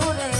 azules.